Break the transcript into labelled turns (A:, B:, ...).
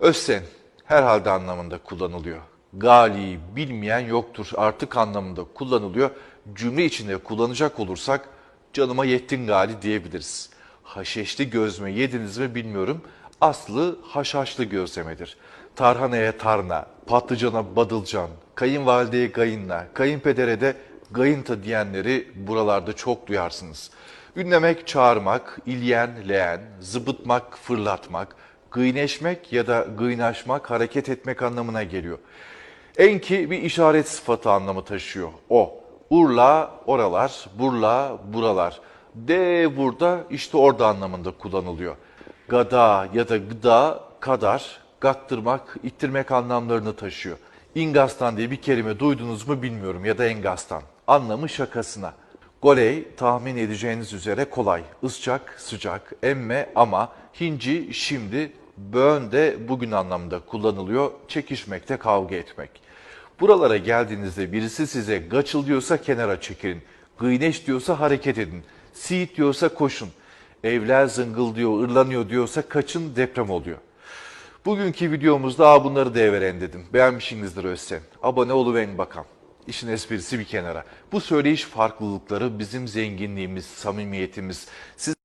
A: Özsen herhalde anlamında kullanılıyor. Gali bilmeyen yoktur artık anlamında kullanılıyor. Cümle içinde kullanacak olursak canıma yettin gali diyebiliriz. Haşeşli gözme yediniz mi bilmiyorum. Aslı haşhaşlı gözlemedir. Tarhanaya tarna, patlıcana badılcan, kayınvalideye gayınla, kayınpedere de gayınta diyenleri buralarda çok duyarsınız. Ünlemek, çağırmak, ilyen, leğen, zıbıtmak, fırlatmak, gıyneşmek ya da gıynaşmak, hareket etmek anlamına geliyor. Enki bir işaret sıfatı anlamı taşıyor. O. Urla, oralar, burla, buralar. De burada, işte orada anlamında kullanılıyor. Gada ya da gıda, kadar, gaktırmak, ittirmek anlamlarını taşıyor. İngastan diye bir kelime duydunuz mu bilmiyorum ya da engastan. Anlamı şakasına. Goley tahmin edeceğiniz üzere kolay. Isçak, sıcak, emme ama hinci şimdi, böğün de bugün anlamında kullanılıyor. Çekişmekte, kavga etmek. Buralara geldiğinizde birisi size gaçıl diyorsa kenara çekilin. Gıyneş diyorsa hareket edin. Siiit diyorsa koşun. Evler zıngıl diyor, ırlanıyor diyorsa kaçın deprem oluyor. Bugünkü videomuzda "Aa, bunları deveren dedim. Beğenmişsinizdir Özsen. Abone oluverin bakalım. İşin esprisi bir kenara. Bu söyleyiş farklılıkları bizim zenginliğimiz, samimiyetimiz. Siz